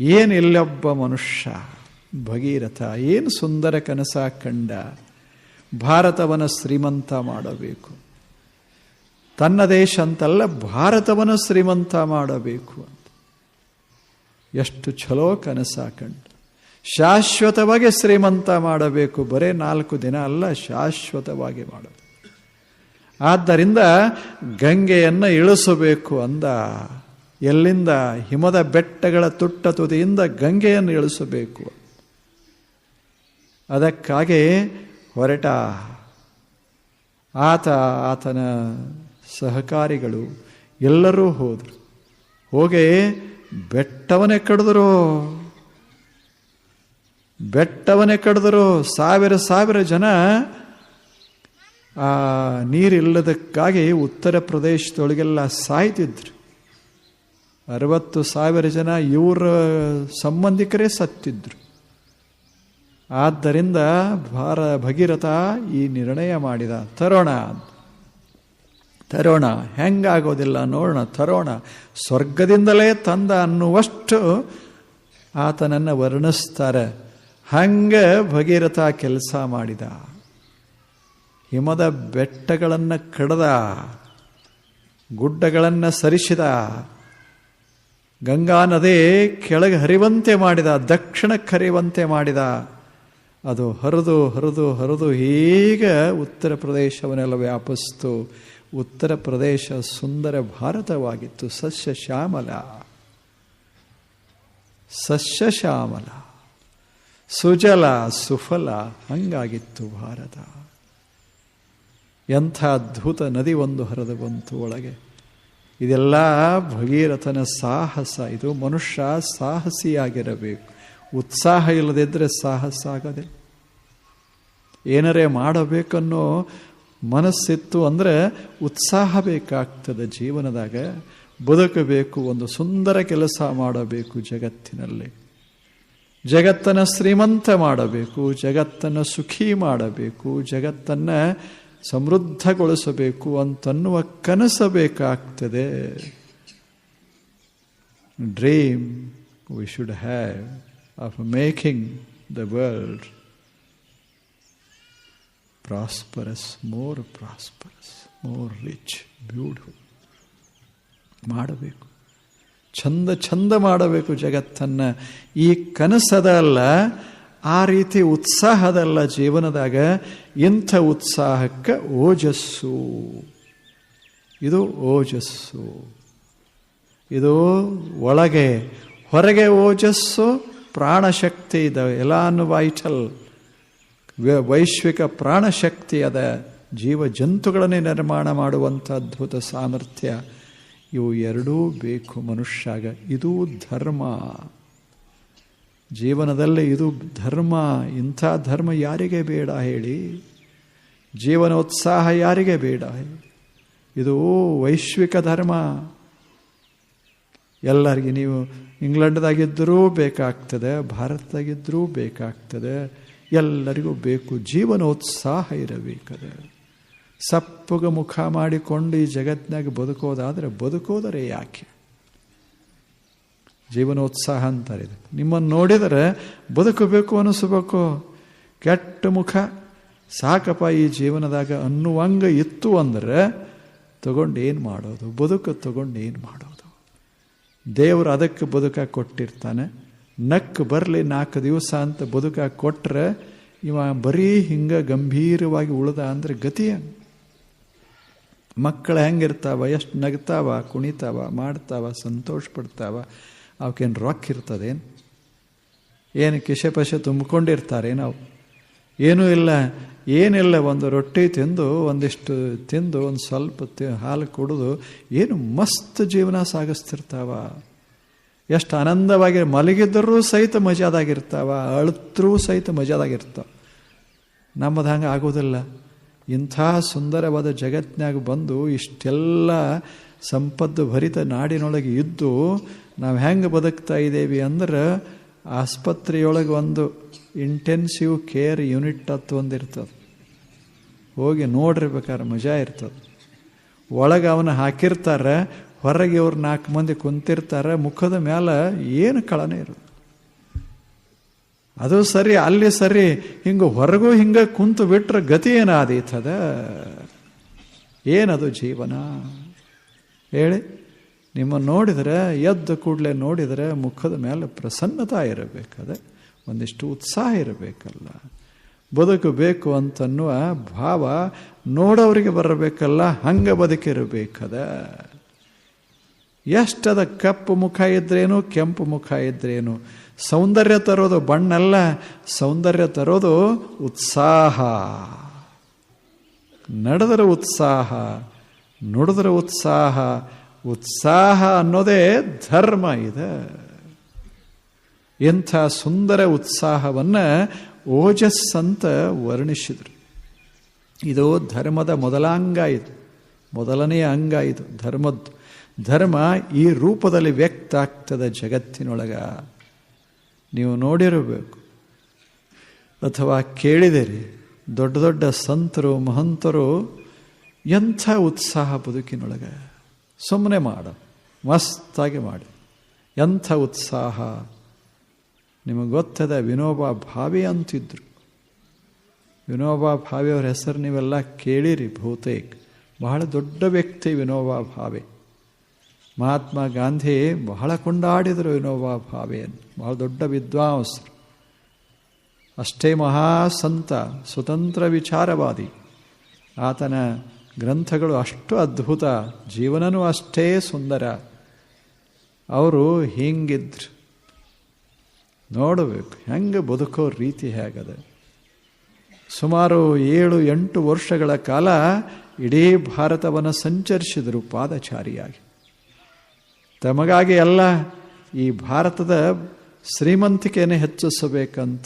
ಏನು ಇಲ್ಲೊಬ್ಬ ಮನುಷ್ಯ, ಭಗೀರಥ, ಏನು ಸುಂದರ ಕನಸ ಕಂಡ, ಭಾರತವನ ಶ್ರೀಮಂತ ಮಾಡಬೇಕು. ತನ್ನ ದೇಶ ಅಂತಲ್ಲ ಭಾರತವನ್ನು ಶ್ರೀಮಂತ ಮಾಡಬೇಕು ಅಂತ. ಎಷ್ಟು ಛಲೋ ಕನಸ ಕಂಡು. ಶಾಶ್ವತವಾಗಿ ಶ್ರೀಮಂತ ಮಾಡಬೇಕು, ಬರೇ ನಾಲ್ಕು ದಿನ ಅಲ್ಲ, ಶಾಶ್ವತವಾಗಿ ಮಾಡಬೇಕು. ಆದ್ದರಿಂದ ಗಂಗೆಯನ್ನು ಇಳಿಸಬೇಕು ಅಂದ ಎಲ್ಲಿಂದ ಹಿಮದ ಬೆಟ್ಟಗಳ ತುಟ್ಟ ತುದಿಯಿಂದ ಗಂಗೆಯನ್ನು ಇಳಿಸಬೇಕು. ಅದಕ್ಕಾಗಿ ಹೊರಟ ಆತ ಆತನ ಸಹಕಾರಿಗಳು ಎಲ್ಲರೂ ಹೋದರು. ಹೋಗಿ ಬೆಟ್ಟವನ್ನೇ ಕಡಿದ್ರು. ಬೆಟ್ಟವನ್ನೇ ಕಡಿದ್ರು. ಸಾವಿರ ಸಾವಿರ ಜನ ಆ ನೀರಿಲ್ಲದಕ್ಕಾಗಿ ಉತ್ತರ ಪ್ರದೇಶದೊಳಗೆಲ್ಲ ಸಾಯ್ತಿದ್ರು. ಅರವತ್ತು ಸಾವಿರ ಜನ ಇವರ ಸಂಬಂಧಿಕರೇ ಸತ್ತಿದ್ರು. ಆದ್ದರಿಂದ ಭಾರ ಭಗೀರಥ ಈ ನಿರ್ಣಯ ಮಾಡಿದ. ತರೋಣ ತರೋಣ, ಹೆಂಗಾಗೋದಿಲ್ಲ ನೋಡೋಣ, ತರೋಣ. ಸ್ವರ್ಗದಿಂದಲೇ ತಂದ ಅನ್ನುವಷ್ಟು ಆತನನ್ನು ವರ್ಣಿಸ್ತಾರೆ. ಹಂಗೆ ಭಗೀರಥ ಕೆಲಸ ಮಾಡಿದ. ಹಿಮದ ಬೆಟ್ಟಗಳನ್ನು ಕಡದ. ಗುಡ್ಡಗಳನ್ನು ಸರಿಸಿದ. ಗಂಗಾ ನದಿ ಕೆಳಗೆ ಹರಿವಂತೆ ಮಾಡಿದ ದಕ್ಷಿಣಕ್ಕೆ ಹರಿವಂತೆ ಮಾಡಿದ, ಅದು ಹರಿದು ಹರಿದು ಹರಿದು ಹೀಗೆ ಉತ್ತರ ಪ್ರದೇಶವನ್ನೆಲ್ಲ ವ್ಯಾಪಿಸ್ತು. ಉತ್ತರ ಪ್ರದೇಶ ಸುಂದರ ಭಾರತವಾಗಿತ್ತು. ಸಸ್ಯ ಶ್ಯಾಮಲ. ಸಸ್ಯ ಶ್ಯಾಮಲ. ಸುಜಲ, ಸುಫಲ, ಹಂಗಾಗಿತ್ತು ಭಾರತ. ಎಂಥ ಅದ್ಭುತ ನದಿ ಒಂದು ಹರಿದು ಬಂತು ಒಳಗೆ. ಇದೆಲ್ಲ ಭಗೀರಥನ ಸಾಹಸ. ಇದು ಮನುಷ್ಯ ಸಾಹಸಿಯಾಗಿರಬೇಕು. ಉತ್ಸಾಹ ಇಲ್ಲದಿದ್ದರೆ ಸಾಹಸ ಆಗದೆ ಏನರೇ ಮಾಡಬೇಕನ್ನೋ ಮನಸ್ಸಿತ್ತು ಅಂದರೆ ಉತ್ಸಾಹ ಬೇಕಾಗ್ತದೆ ಜೀವನದಾಗ. ಬದುಕಬೇಕು, ಒಂದು ಸುಂದರ ಕೆಲಸ ಮಾಡಬೇಕು ಜಗತ್ತಿನಲ್ಲಿ. ಜಗತ್ತನ್ನು ಶ್ರೀಮಂತ ಮಾಡಬೇಕು, ಜಗತ್ತನ್ನು ಸುಖಿ ಮಾಡಬೇಕು, ಜಗತ್ತನ್ನು ಸಮೃದ್ಧಗೊಳಿಸಬೇಕು ಅಂತನ್ನುವ ಕನಸು ಬೇಕಾಗ್ತದೆ dream we should have of making the world prosperous more prosperous more rich beautiful ಮಾಡಬೇಕು. ಚಂದ ಚಂದ ಮಾಡಬೇಕು ಜಗತ್ತನ್ನು. ಈ ಕನಸದಲ್ಲ ಆ ರೀತಿ ಉತ್ಸಾಹದಲ್ಲ ಜೀವನದಾಗ ಇಂಥ ಉತ್ಸಾಹಕ್ಕೆ ಓಜಸ್ಸು. ಇದು ಓಜಸ್ಸು. ಇದು ಒಳಗೆ, ಹೊರಗೆ ಓಜಸ್ಸು, ಪ್ರಾಣಶಕ್ತಿ ಇದೆ. ಎಲಾನ್ ವೈಟಲ್ ವೈಶ್ವಿಕ ಪ್ರಾಣಶಕ್ತಿ ಅದ. ಜೀವ ಜಂತುಗಳನ್ನೇ ನಿರ್ಮಾಣ ಮಾಡುವಂಥ ಅದ್ಭುತ ಸಾಮರ್ಥ್ಯ. ಇವು ಎರಡೂ ಬೇಕು ಮನುಷ್ಯಾಗ. ಇದು ಧರ್ಮ. ಜೀವನದಲ್ಲಿ ಇದು ಧರ್ಮ, ಇಂಥ ಧರ್ಮ ಯಾರಿಗೆ ಬೇಡ ಹೇಳಿ? ಜೀವನೋತ್ಸಾಹ ಯಾರಿಗೆ ಬೇಡ ಇದು ವೈಶ್ವಿಕ ಧರ್ಮ. ಎಲ್ಲರಿಗೆ ನೀವು ಇಂಗ್ಲೆಂಡ್ದಾಗಿದ್ದರೂ ಬೇಕಾಗ್ತದೆ, ಭಾರತದಾಗಿದ್ದರೂ ಬೇಕಾಗ್ತದೆ, ಎಲ್ಲರಿಗೂ ಬೇಕು, ಜೀವನೋತ್ಸಾಹ ಇರಬೇಕದೆ. ಸಪ್ಪಗ ಮುಖ ಮಾಡಿಕೊಂಡು ಈ ಜಗತ್ತಿನಾಗ ಬದುಕೋದಾದರೆ ಬದುಕೋದರೆ ಯಾಕೆ? ಜೀವನೋತ್ಸಾಹ ಅಂತಾರೆ. ಇದು ನಿಮ್ಮನ್ನು ನೋಡಿದರೆ ಬದುಕಬೇಕು ಅನಿಸ್ಬೇಕು. ಕೆಟ್ಟ ಮುಖ ಸಾಕಪ್ಪ ಈ ಜೀವನದಾಗ ಅನ್ನುವಂಗ ಇತ್ತು ಅಂದ್ರೆ ತಗೊಂಡು ಏನು ಮಾಡೋದು? ಬದುಕು ತಗೊಂಡು ಏನು ಮಾಡೋದು? ದೇವರು ಅದಕ್ಕೆ ಬದುಕ ಕೊಟ್ಟಿರ್ತಾನೆ. ನಕ್ಕು ಬರಲಿ ನಾಲ್ಕು ದಿವಸ ಅಂತ ಬದುಕ ಕೊಟ್ಟರೆ ಇವ ಬರೀ ಹಿಂಗೆ ಗಂಭೀರವಾಗಿ ಉಳ್ದ ಅಂದರೆ ಗತಿಯ ಮಕ್ಕಳು ಹೆಂಗಿರ್ತಾವ? ಎಷ್ಟು ನಗ್ತಾವ? ಕುಣಿತಾವ? ಮಾಡ್ತಾವ? ಸಂತೋಷ ಪಡ್ತಾವ? ಅವಕ್ಕೇನು ರೊಕ್ಕ ಇರ್ತದೇನು ಏನು ಕಿಶೆ ಪಶೆ ತುಂಬಿಕೊಂಡಿರ್ತಾರೆ ನಾವು. ಏನೂ ಇಲ್ಲ, ಏನಿಲ್ಲ, ಒಂದು ರೊಟ್ಟಿ ತಿಂದು, ಒಂದಿಷ್ಟು ತಿಂದು, ಒಂದು ಸ್ವಲ್ಪ ಹಾಲು ಕುಡಿದು, ಏನು ಮಸ್ತ್ ಜೀವನ ಸಾಗಿಸ್ತಿರ್ತಾವ. ಎಷ್ಟು ಆನಂದವಾಗಿ ಮಲಗಿದ್ರೂ ಸಹಿತ ಮಜಾದಾಗಿರ್ತಾವ, ಅಳತ್ರೂ ಸಹಿತ ಮಜಾದಾಗಿರ್ತಾವ. ನಮ್ಮದು ಹಂಗೆ ಆಗೋದಿಲ್ಲ. ಇಂಥ ಸುಂದರವಾದ ಜಗತ್ತಿನಾಗ ಬಂದು ಇಷ್ಟೆಲ್ಲ ಸಂಪತ್ತು ಭರಿತ ನಾಡಿನೊಳಗೆ ಇದ್ದು ನಾವು ಹೆಂಗೆ ಬದುಕ್ತಾ ಇದ್ದೇವೆ ಅಂದ್ರೆ ಆಸ್ಪತ್ರೆಯೊಳಗೆ ಒಂದು ಇಂಟೆನ್ಸಿವ್ ಕೇರ್ ಯೂನಿಟ್ ಅಂತ ಒಂದು ಇರ್ತದೆ. ಹೋಗಿ ನೋಡಿರ್ಬೇಕಾದ್ರೆ ಮಜಾ ಇರ್ತದೆ. ಒಳಗೆ ಅವನ ಹಾಕಿರ್ತಾರೆ, ಹೊರಗೆ ಇವ್ರು ನಾಲ್ಕು ಮಂದಿ ಕುಂತಿರ್ತಾರೆ, ಮುಖದ ಮೇಲೆ ಏನು ಕಳನೇ ಇರೋದು ಅದು ಸರಿ, ಅಲ್ಲಿ ಸರಿ, ಹಿಂಗೆ ಹೊರಗೂ ಹಿಂಗೆ ಕುಂತು ಬಿಟ್ರೆ ಗತಿ ಏನಾದೀತದ? ಏನದು ಜೀವನ? ಹೇಳಿ. ನಿಮ್ಮ ನೋಡಿದರೆ, ಎದ್ದು ಕೂಡಲೇ ನೋಡಿದರೆ ಮುಖದ ಮೇಲೆ ಪ್ರಸನ್ನತಾ ಇರಬೇಕದ. ಒಂದಿಷ್ಟು ಉತ್ಸಾಹ ಇರಬೇಕಲ್ಲ. ಬದುಕಬೇಕು ಅಂತನ್ನುವ ಭಾವ ನೋಡೋರಿಗೆ ಬರಬೇಕಲ್ಲ, ಹಂಗೆ ಬದುಕಿರಬೇಕದ. ಎಷ್ಟದ ಕಪ್ಪು ಮುಖ ಇದ್ರೇನು, ಕೆಂಪು ಮುಖ ಇದ್ರೇನು. ಸೌಂದರ್ಯ ತರೋದು ಬಣ್ಣಲ್ಲ, ಸೌಂದರ್ಯ ತರೋದು ಉತ್ಸಾಹ. ನಡೆದರೆ ಉತ್ಸಾಹ, ನುಡಿದ್ರೆ ಉತ್ಸಾಹ ಉತ್ಸಾಹ ಅನ್ನೋದೇ ಧರ್ಮ ಇದೆ. ಎಂಥ ಸುಂದರ ಉತ್ಸಾಹವನ್ನು ಓಜಸ್ ಅಂತ ವರ್ಣಿಸಿದರು. ಇದು ಧರ್ಮದ ಮೊದಲಾಂಗ ಇದು. ಮೊದಲನೆಯ ಅಂಗ ಇದು, ಧರ್ಮದ್ದು. ಧರ್ಮ ಈ ರೂಪದಲ್ಲಿ ವ್ಯಕ್ತ ಆಗ್ತದೆ ಜಗತ್ತಿನೊಳಗ. ನೀವು ನೋಡಿರಬೇಕು. ಅಥವಾ ಕೇಳಿದಿರಿ, ದೊಡ್ಡ ದೊಡ್ಡ ಸಂತರು, ಮಹಂತರು ಎಂಥ ಉತ್ಸಾಹ ಬದುಕಿನೊಳಗೆ. ಸುಮ್ಮನೆ ಮಾಡು. ಮಸ್ತಾಗಿ ಮಾಡಿ. ಎಂಥ ಉತ್ಸಾಹ. ನಿಮಗೆ ಗೊತ್ತದ, ವಿನೋಬಾ ಭಾವಿ ಅಂತಿದ್ರು. ವಿನೋಬಾ ಭಾವಿಯವ್ರ ಹೆಸರು ನೀವೆಲ್ಲ ಕೇಳಿರಿ ಬಹುತೇಕ. ಬಹಳ ದೊಡ್ಡ ವ್ಯಕ್ತಿ ವಿನೋಬಾ ಭಾವೆ. ಮಹಾತ್ಮ ಗಾಂಧಿ ಬಹಳ ಕೊಂಡಾಡಿದರು ವಿನೋಬಾ ಭಾವೆಯನ್ನು ಬಹಳ ದೊಡ್ಡ ವಿದ್ವಾಂಸರು ಅಷ್ಟೇ ಮಹಾಸಂತ, ಸ್ವತಂತ್ರ ವಿಚಾರವಾದಿ. ಆತನ ಗ್ರಂಥಗಳು ಅಷ್ಟು ಅದ್ಭುತ, ಜೀವನನೂ ಅಷ್ಟೇ ಸುಂದರ. ಅವರು ಹಿಂಗಿದ್ರು. ನೋಡಬೇಕು, ಹೆಂಗೆ ಬದುಕೋ ರೀತಿ ಹೇಗದೆ. ಸುಮಾರು ಏಳು, ಎಂಟು ವರ್ಷಗಳ ಕಾಲ ಇಡೀ ಭಾರತವನ್ನು ಸಂಚರಿಸಿದರು ಪಾದಚಾರಿಯಾಗಿ. ತಮಗಾಗಿ ಎಲ್ಲ ಈ ಭಾರತದ ಶ್ರೀಮಂತಿಕೆಯನ್ನು ಹೆಚ್ಚಿಸಬೇಕಂತ.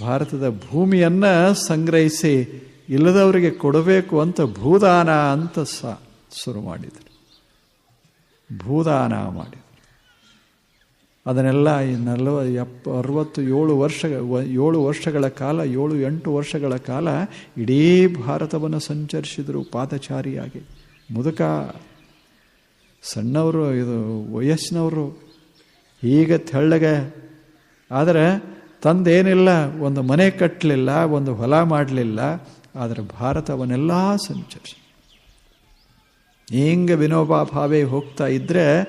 ಭಾರತದ ಭೂಮಿಯನ್ನು ಸಂಗ್ರಹಿಸಿ ಇಲ್ಲದವರಿಗೆ ಕೊಡಬೇಕು ಅಂತ ಭೂದಾನ ಅಂತ ಸ ಶುರು ಮಾಡಿದರು. ಭೂದಾನ ಮಾಡಿದರು. ಅದನ್ನೆಲ್ಲ ಈ ನಲ್ವ, ಎಪ್ಪ, ಅರವತ್ತು ಏಳು ವರ್ಷ, ಏಳು ವರ್ಷಗಳ ಕಾಲ, ಏಳು ಎಂಟು ವರ್ಷಗಳ ಕಾಲ ಇಡೀ ಭಾರತವನ್ನು ಸಂಚರಿಸಿದರು ಪಾದಚಾರಿಯಾಗಿ. ಮುದುಕ, ಸಣ್ಣವರು, ಇದು ವಯಸ್ಸಿನವರು ಈಗ ತೆಳ್ಳಗೆ. ಆದರೆ ತಂದೇನಿಲ್ಲ, ಒಂದು ಮನೆ ಕಟ್ಟಲಿಲ್ಲ ಒಂದು ಹೊಲ ಮಾಡಲಿಲ್ಲ ಆದರೆ ಭಾರತವನ್ನೆಲ್ಲ ಸಂಚರಿಸಿ. ಹಿಂಗೆ ವಿನೋಬಾ ಭಾವೆ ಹೋಗ್ತಾ ಇದ್ದರೆ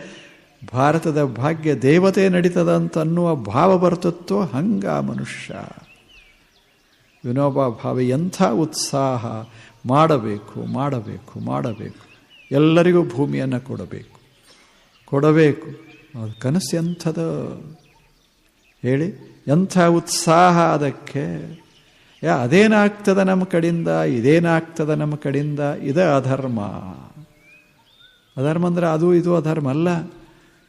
ಭಾರತದ ಭಾಗ್ಯ ದೇವತೆ ನಡೀತದಂತ ಅನ್ನುವ ಭಾವ ಬರ್ತತ್ತೋ ಹಂಗ ಮನುಷ್ಯ. ವಿನೋಬಾ ಭಾವೆ ಎಂಥ ಉತ್ಸಾಹ ಮಾಡಬೇಕು ಮಾಡಬೇಕು ಮಾಡಬೇಕು. ಎಲ್ಲರಿಗೂ ಭೂಮಿಯನ್ನು ಕೊಡಬೇಕು. ಕೊಡಬೇಕು. ಅದು ಕನಸು ಎಂಥದ? ಹೇಳಿ. ಎಂಥ ಉತ್ಸಾಹ ಅದಕ್ಕೆ? ಯಾ ಅದೇನಾಗ್ತದ ನಮ್ಮ ಕಡೆಯಿಂದ ಇದೇನಾಗ್ತದ ನಮ್ಮ ಕಡೆಯಿಂದ ಇದೇ ಅಧರ್ಮ. ಅಧರ್ಮ ಅಂದ್ರೆ ಅದು ಇದು ಅಧರ್ಮ ಅಲ್ಲ.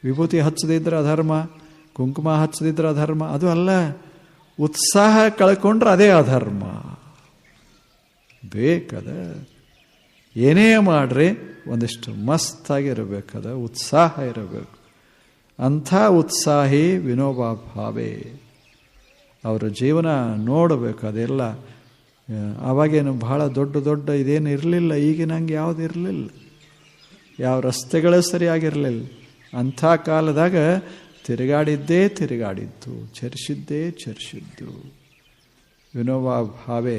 ವಿಭೂತಿ ಹಚ್ಚದಿದ್ರೆ ಅಧರ್ಮ, ಕುಂಕುಮ ಹಚ್ಚದಿದ್ರೆ ಅಧರ್ಮ, ಅದು ಅಲ್ಲ. ಉತ್ಸಾಹ ಕಳ್ಕೊಂಡ್ರೆ ಅದೇ ಅಧರ್ಮ. ಬೇಕದ? ಏನೇ ಮಾಡ್ರಿ, ಒಂದಿಷ್ಟು ಮಸ್ತಾಗಿರಬೇಕದ ಉತ್ಸಾಹ ಇರಬೇಕು. ಅಂಥ ಉತ್ಸಾಹಿ ವಿನೋಬಾ ಭಾವೆ. ಅವರ ಜೀವನ ನೋಡಬೇಕು ಅದೆಲ್ಲ. ಆವಾಗೇನು ಬಹಳ ದೊಡ್ಡ ದೊಡ್ಡ ಇದೇನು ಇರಲಿಲ್ಲ ಈಗಿನಂಗೆ ಯಾವುದು ಇರಲಿಲ್ಲ. ಯಾವ ರಸ್ತೆಗಳೇ ಸರಿಯಾಗಿರಲಿಲ್ಲ. ಅಂಥ ಕಾಲದಾಗ ತಿರುಗಾಡಿದ್ದೇ ತಿರುಗಾಡಿದ್ದು, ಚರ್ಚಿದ್ದೇ ಚರ್ಚಿದ್ದು. ವಿನೋಬಾ ಭಾವೆ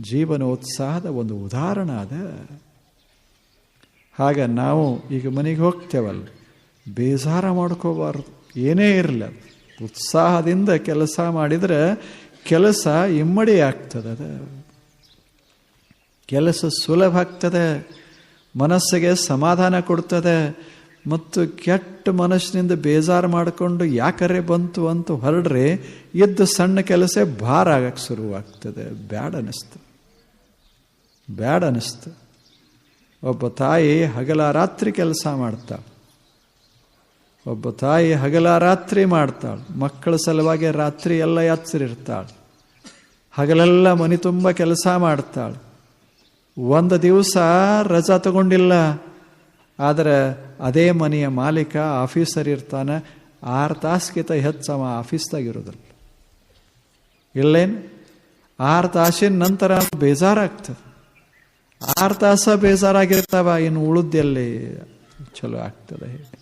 ಜೀವನೋತ್ಸಾಹದ ಒಂದು ಉದಾಹರಣ ಅದ. ಹಾಗ ನಾವು ಈಗ ಮನೆಗೆ ಹೋಗ್ತೇವಲ್ಲ, ಬೇಜಾರ ಮಾಡ್ಕೋಬಾರ್ದು, ಏನೇ ಇರಲಿ ಉತ್ಸಾಹದಿಂದ ಕೆಲಸ ಮಾಡಿದರೆ ಕೆಲಸ ಇಮ್ಮಡಿ ಆಗ್ತದೆ ಕೆಲಸ ಸುಲಭ ಆಗ್ತದೆ, ಮನಸ್ಸಿಗೆ ಸಮಾಧಾನ ಕೊಡ್ತದೆ, ಮತ್ತು ಕೆಟ್ಟ ಮನಸ್ಸಿನಿಂದ ಬೇಜಾರು ಮಾಡಿಕೊಂಡು ಯಾಕರೆ ಬಂತು ಅಂತ ಹೊರಡ್ರಿ ಇದ್ದ ಸಣ್ಣ ಕೆಲಸ ಭಾರ ಆಗಕ್ಕೆ ಶುರುವಾಗ್ತದೆ. ಬ್ಯಾಡ ಅನ್ನಿಸ್ತು ಬ್ಯಾಡ ಅನ್ನಿಸ್ತು ಒಬ್ಬ ತಾಯಿ ಹಗಲ ರಾತ್ರಿ ಕೆಲಸ ಮಾಡ್ತಾಳೆ ಒಬ್ಬ ತಾಯಿ ಹಗಲ ರಾತ್ರಿ ಮಾಡ್ತಾಳೆ. ಮಕ್ಕಳ ಸಲುವಾಗಿ ರಾತ್ರಿ ಎಲ್ಲ ಎಚ್ಚರಿರ್ತಾಳೆ ಹಗಲೆಲ್ಲ ಮನೆ ತುಂಬ ಕೆಲಸ ಮಾಡ್ತಾಳೆ. ಒಂದು ದಿವಸ ರಜಾ ತಗೊಂಡಿಲ್ಲ. ಆದರೆ ಅದೇ ಮನೆಯ ಮಾಲೀಕ ಆಫೀಸರ್ ಇರ್ತಾನೆ. ಆರು ತಾಸಿಗಿಂತ ಹೆಚ್ಚು ಅವ ಆಫೀಸ್ದಾಗಿರೋದಿಲ್ಲ ಇಲ್ಲೇನು? ಆರು ತಾಸಿನ ನಂತರ ಬೇಜಾರಾಗ್ತದೆ. ಆರು ತಾಸ ಬೇಜಾರಾಗಿರ್ತಾವ, ಇನ್ನು ಉಳಿದಲ್ಲಿ ಚಲೋ ಆಗ್ತದೆ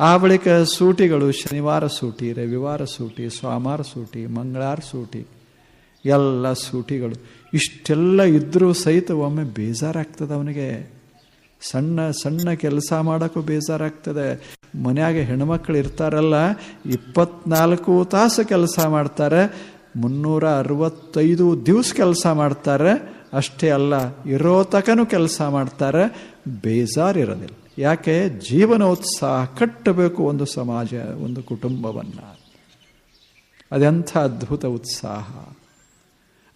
ಆ ಬಳಿಕ ಸೂಟಿಗಳು ಶನಿವಾರ ಸೂಟಿ, ರವಿವಾರ ಸೂಟಿ, ಸೋಮವಾರ ಸೂಟಿ, ಮಂಗಳವಾರ ಸೂಟಿ, ಎಲ್ಲ ಸೂಟಿಗಳು. ಇಷ್ಟೆಲ್ಲ ಇದ್ದರೂ ಸಹಿತ ಒಮ್ಮೆ ಬೇಜಾರಾಗ್ತದೆ ಅವನಿಗೆ. ಸಣ್ಣ ಸಣ್ಣ ಕೆಲಸ ಮಾಡೋಕ್ಕೂ ಬೇಜಾರಾಗ್ತದೆ. ಮನೆಯಾಗ ಹೆಣ್ಮಕ್ಳು ಇರ್ತಾರಲ್ಲ, ಇಪ್ಪತ್ನಾಲ್ಕು ತಾಸು ಕೆಲಸ ಮಾಡ್ತಾರೆ, ಮುನ್ನೂರ ಅರವತ್ತೈದು ದಿವಸ ಕೆಲಸ ಮಾಡ್ತಾರೆ, ಅಷ್ಟೇ ಅಲ್ಲ, ಇರೋ ತಕನೂ ಕೆಲಸ ಮಾಡ್ತಾರೆ, ಬೇಜಾರಿರೋದಿಲ್ಲ. ಯಾಕೆ ಜೀವನೋತ್ಸಾಹ ಕಟ್ಟಬೇಕು ಒಂದು ಸಮಾಜ, ಒಂದು ಕುಟುಂಬವನ್ನು? ಅದೆಂಥ ಅದ್ಭುತ ಉತ್ಸಾಹ.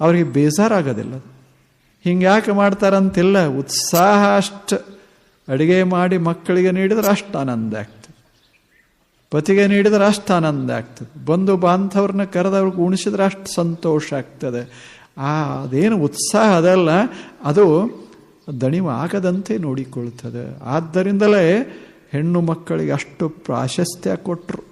ಅವರಿಗೆ ಬೇಜಾರಾಗೋದಿಲ್ಲ. ಹಿಂಗ್ಯಾಕೆ ಮಾಡ್ತಾರಂತಿಲ್ಲ? ಉತ್ಸಾಹ ಅಷ್ಟು ಅಡುಗೆ ಮಾಡಿ ಮಕ್ಕಳಿಗೆ ನೀಡಿದ್ರೆ ಅಷ್ಟು ಆನಂದ ಆಗ್ತದೆ. ಪತಿಗೆ ನೀಡಿದ್ರೆ ಅಷ್ಟು ಆನಂದ ಆಗ್ತದೆ. ಬಂಧು ಬಾಂಧವ್ರನ್ನ ಕರೆದವ್ರಿಗೆ ಉಣಿಸಿದ್ರೆ ಅಷ್ಟು ಸಂತೋಷ ಆಗ್ತದೆ. ಆ, ಅದೇನು ಉತ್ಸಾಹ ಅದಲ್ಲ. ಅದು ದಣಿವು ಆಗದಂತೆ ನೋಡಿಕೊಳ್ತದೆ ಆದ್ದರಿಂದಲೇ ಹೆಣ್ಣು ಮಕ್ಕಳಿಗೆ ಅಷ್ಟು ಪ್ರಾಶಸ್ತ್ಯ ಕೊಟ್ಟರು